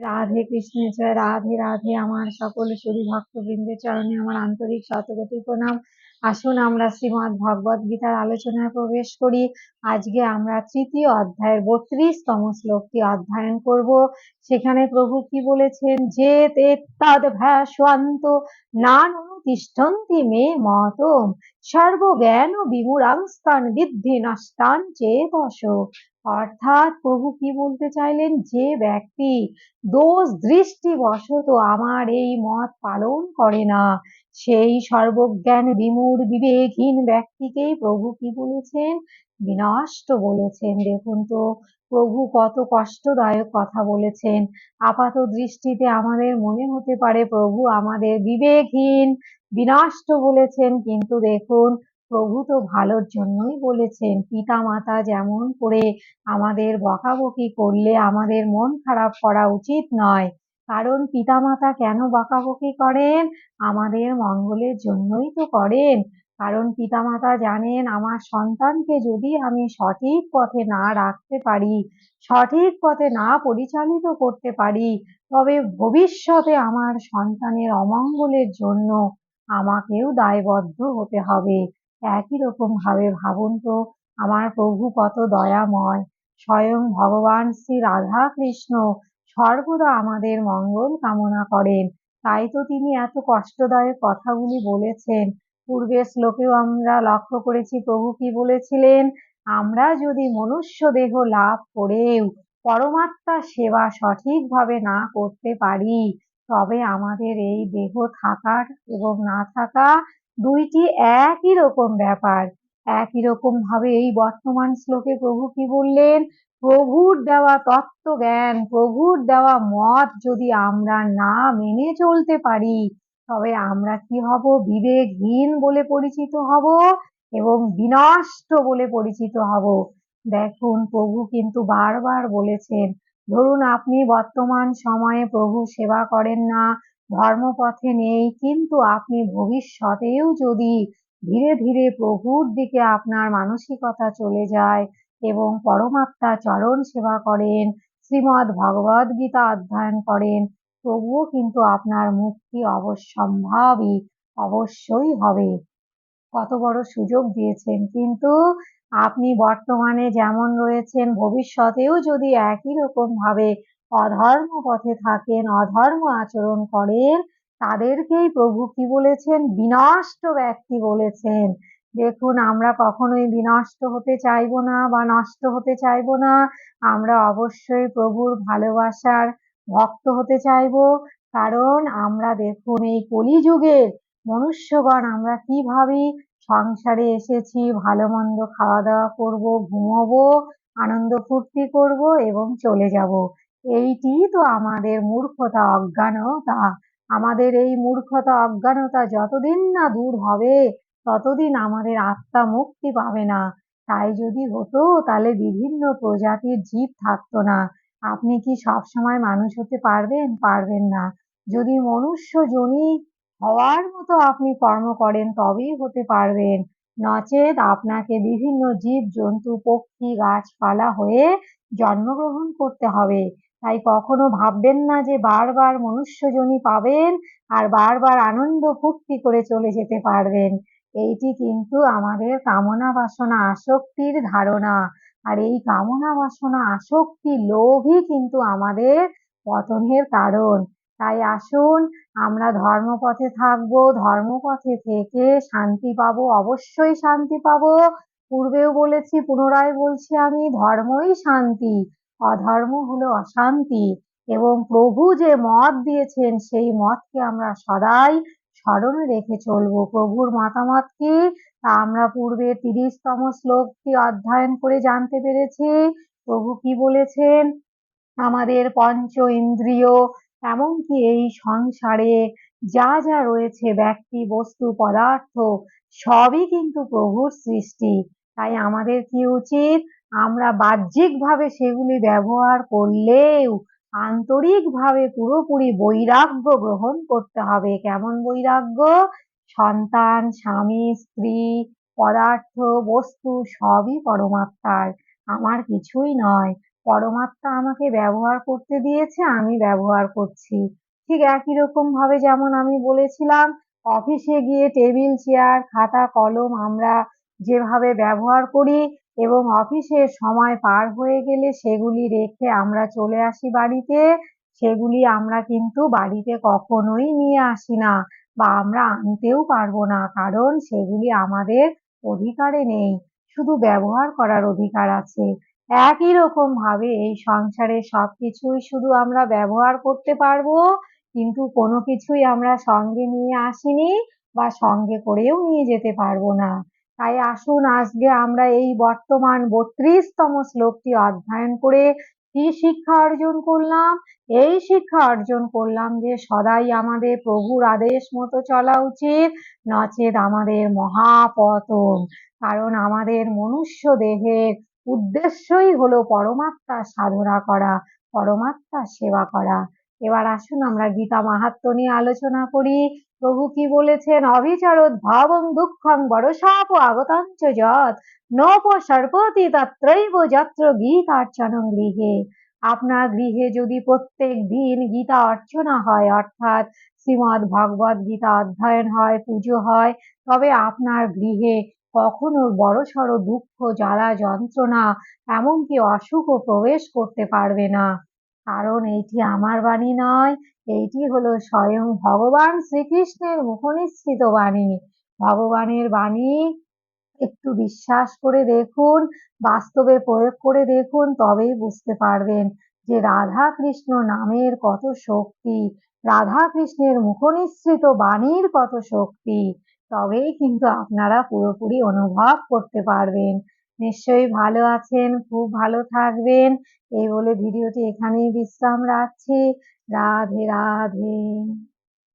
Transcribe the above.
রাধে কৃষ্ণ, জয় রাধে রাধে। আমার সকল সুরী ভক্তবৃন্দের চরণে আমার আন্তরিক শতকোটি প্রণাম। আসুন আমরা শ্রীমৎ ভগবত গীতার আলোচনায় প্রবেশ করি। আজকে আমরা তৃতীয় অধ্যায়ের বত্রিশতম শ্লোকটি অধ্যয়ন করব। সেখানে প্রভু কি বলেছেন? যে তদ ভ্যাসন্ত নানুতিষ্ঠন্তি মে মতম। সর্বজ্ঞান বিমূঢ়াংস্তান বিদ্ধি নষ্টান চেতস। অর্থাৎ প্রভু কি বলতে চাইলেন? যে ব্যক্তি দোষ দৃষ্টি বশত আমার এই মত পালন করে না, সেই সর্বজ্ঞান বিমূঢ় বিবেকহীন ব্যক্তিকেই প্রভু কি বলেছেন? বিনষ্ট বলেছেন। দেখুন তো, প্রভু কত কষ্টদায়ক কথা বলেছেন। আপাত দৃষ্টিতে আমাদের মনে হতে পারে প্রভু আমাদের বিবেকহীন, বিনষ্ট বলেছেন। কিন্তু দেখুন প্রভু তো ভালোর জন্যই বলেছেন পিতা মাতা যেমন করে আমাদের বকাবকি করলে আমাদের মন খারাপ করা উচিত নয়। কারণ পিতামাতা কেন বকাবকি করেন? আমাদের মঙ্গলের জন্যই তো করেন। কারণ পিতামাতা জানেন, আমার সন্তানকে যদি আমি সঠিক পথে না রাখতে পারি, সঠিক পথে না পরিচালিত করতে পারি, তবে ভবিষ্যতে আমার সন্তানের অমঙ্গলের জন্য আমাকেও দায়বদ্ধ হতে হবে। একই রকম ভাবে ভাবুন তো, আমার প্রভু কত দয়াময়। স্বয়ং ভগবান শ্রী রাধা কৃষ্ণ সর্বদা আমাদের মঙ্গল কামনা করেন। তাই তো তিনি এত কষ্টদায়ক কথাগুলি বলেছেন। পূর্বের শ্লোকেও আমরা লক্ষ্য করেছি, প্রভু কি বলেছিলেন? আমরা যদি মনুষ্য দেহ লাভ করেও পরমাত্মার সেবা সঠিকভাবে না করতে পারি, তবে আমাদের এই দেহ থাকার এবং না থাকা দুইটি একই রকম ব্যাপার। একই রকম ভাবে এই বর্তমান শ্লোকে প্রভু কি বললেন? প্রভুর দেওয়া তত্ত্ব জ্ঞান প্রভুর দেওয়া মত যদি আমরা না মেনে চলতে পারি, তবে আমরা কি হব? বিবেকহীন বলে পরিচিত হব এবং বিনষ্ট বলে পরিচিত হব। দেখুন, প্রভু কিন্তু বারবার বলেছেন, ধরুন আপনি বর্তমান সময়ে প্রভু সেবা করেন না ধর্মপথে নেই, কিন্তু আপনি ভবিষ্যতেও যদি ধীরে ধীরে প্রভুর দিকে আপনার মানসিকতা চলে যায় এবং পরমাত্মা চরণ সেবা করেন শ্রীমৎ ভগবদ গীতা অধ্যয়ন করেন, তবুও কিন্তু আপনার মুক্তি অবশ্যম্ভাবী অবশ্যই হবে। কত বড় সুযোগ দিয়েছেন, কিন্তু আপনি বর্তমানে যেমন রয়েছেন, ভবিষ্যতেও যদি একই রকম ভাবে অধর্ম পথে থাকেন, অধর্ম আচরণ করেন। তাদেরকেই প্রভু কি বলেছেন? বিনষ্ট ব্যক্তি বলেছেন। দেখুন, আমরা কখনোই বিনষ্ট হতে চাইব না বা নষ্ট হতে চাইব না। আমরা অবশ্যই প্রভুর ভালোবাসার ভক্ত হতে চাইব। কারণ আমরা দেখুন, এই কলিযুগের মনুষ্যগণ আমরা কি ভাবি? সংসারে এসেছি, ভালো মন্দ খাওয়া দাওয়া করব, ঘুমোবো, আনন্দ ফুর্তি করব এবং চলে যাব। এইটি তো আমাদের মূর্খতা, অজ্ঞানতা। আমাদের এই মূর্খতা, অজ্ঞানতা যতদিন না দূর হবে, ততদিন আমাদের আত্মা মুক্তি পাবে না। তাই যদি হতো, তাহলে বিভিন্ন প্রজাতির জীব থাকতো না। আপনি কি সব সময় মানুষ হতে পারবেন? পারবেন না। যদি মনুষ্য জনি হওয়ার মতো আপনি কর্ম করেন, তবেই হতে পারবেন। নচেত আপনাকে বিভিন্ন জীব, জন্তু, পক্ষী, গাছপালা হয়ে জন্মগ্রহণ করতে হবে। তাই কখনো ভাববেন না যে বারবার মনুষ্যজনী পাবেন আর বারবার আনন্দ ফুর্তি করে চলে যেতে পারবেন। এইটি কিন্তু আমাদের কামনা বাসনা, আসক্তির ধারণা। আর এই কামনা বাসনা, আসক্তি, লোভই কিন্তু আমাদের পতনের কারণ। তাই আসুন, আমরা ধর্মপথে থাকব, ধর্মপথে থেকে শান্তি পাবো, অবশ্যই শান্তি পাবো। পূর্বেও বলেছি, পুনরায় বলছি আমি, ধর্মই শান্তি। অধর্ম হলো অশান্তি এবং প্রভু যে মত দিয়েছেন, সেই মতকে আমরা সদাই স্মরণে রেখে চলবো। প্রভুর মতামত কি? তা আমরা পূর্বে তিরিশতম শ্লোকটি অধ্যয়ন করে জানতে পেরেছি। প্রভু কি বলেছেন? আমাদের পঞ্চ ইন্দ্রিয়, এমনকি এই সংসারে যা যা রয়েছে, ব্যক্তি, বস্তু, পদার্থ, সবই কিন্তু প্রভুর সৃষ্টি। তাই আমাদের কি উচিত? আমরা বাহ্যিকভাবে সেগুলি ব্যবহার করলেও আন্তরিকভাবে পুরোপুরি বৈরাগ্য গ্রহণ করতে হবে। কেমন বৈরাগ্য? সন্তান, স্বামী, স্ত্রী, পদার্থ, বস্তু সবই পরমাত্মার। আমার কিছুই নয়। পরমাত্মা আমাকে ব্যবহার করতে দিয়েছে, আমি ব্যবহার করছি। ঠিক একই রকম ভাবে যেমন আমি বলেছিলাম, অফিসে গিয়ে টেবিল, চেয়ার, খাতা, কলম আমরা যেভাবে ব্যবহার করি এবং অফিসের সময় পার হয়ে গেলে সেগুলি রেখে আমরা চলে আসি বাড়িতে। সেগুলি আমরা কিন্তু বাড়িতে কখনোই নিয়ে আসি না বা আমরা আনতেও পারব না কারণ সেগুলি আমাদের অধিকারে নেই। শুধু ব্যবহার করার অধিকার আছে। একই রকম ভাবে এই সংসারে সবকিছুই শুধু আমরা ব্যবহার করতে পারব, কিন্তু কোনো কিছুই আমরা সঙ্গে নিয়ে আসিনি বা সঙ্গে করেও নিয়ে যেতে পারব না। তাই আসুন আজকে আমরা এই বর্তমান বত্রিশতম শ্লোকটি অধ্যয়ন করে কি শিক্ষা অর্জন করলাম? এই শিক্ষা অর্জন করলাম যে সদাই আমাদের প্রভুর আদেশ মতো চলা উচিত, নচেত আমাদের মহাপতন। কারণ আমাদের মনুষ্য দেহের উদ্দেশ্যই হলো পরমাত্মার সাধনা করা, পরমাত্মার সেবা করা। এবার আসুন, আমরা গীতা মাহাত্ম নিয়ে আলোচনা করি। প্রভু কি বলেছেন? অবিচারত ভাবং দুঃখং বরসাপ আগতাঞ্চ যৎ। নপসর্পতি তত্রৈব যত্র গৃহে। আপনার গৃহে যদি প্রত্যেক দিন গীতা অর্চনা হয়, অর্থাৎ শ্রীমৎ ভগবত গীতা অধ্যয়ন হয়, পুজো হয়, তবে আপনার গৃহে কখনো বড়সড় দুঃখ, জ্বালা যন্ত্রণা, এমনকি অসুখও প্রবেশ করতে পারবে না। কারণ এইটি আমার বাণী নয়, এইটি হলো স্বয়ং ভগবান শ্রীকৃষ্ণের মুখনিসৃত বাণী। ভগবানের বাণী একটু বিশ্বাস করে দেখুন, বাস্তবে প্রয়োগ করে দেখুন, তবেই বুঝতে পারবেন যে রাধা কৃষ্ণ নামের কত শক্তি রাধা কৃষ্ণের মুখনিসৃত বাণীর কত শক্তি, তবেই কিন্তু আপনারা পুরোপুরি অনুভব করতে পারবেন। নিশ্চয়ই ভালো আছেন খুব ভালো থাকবেন। এই বলে ভিডিওটি এখানেই বিশ্রাম রাখছি। রাধে রাধে।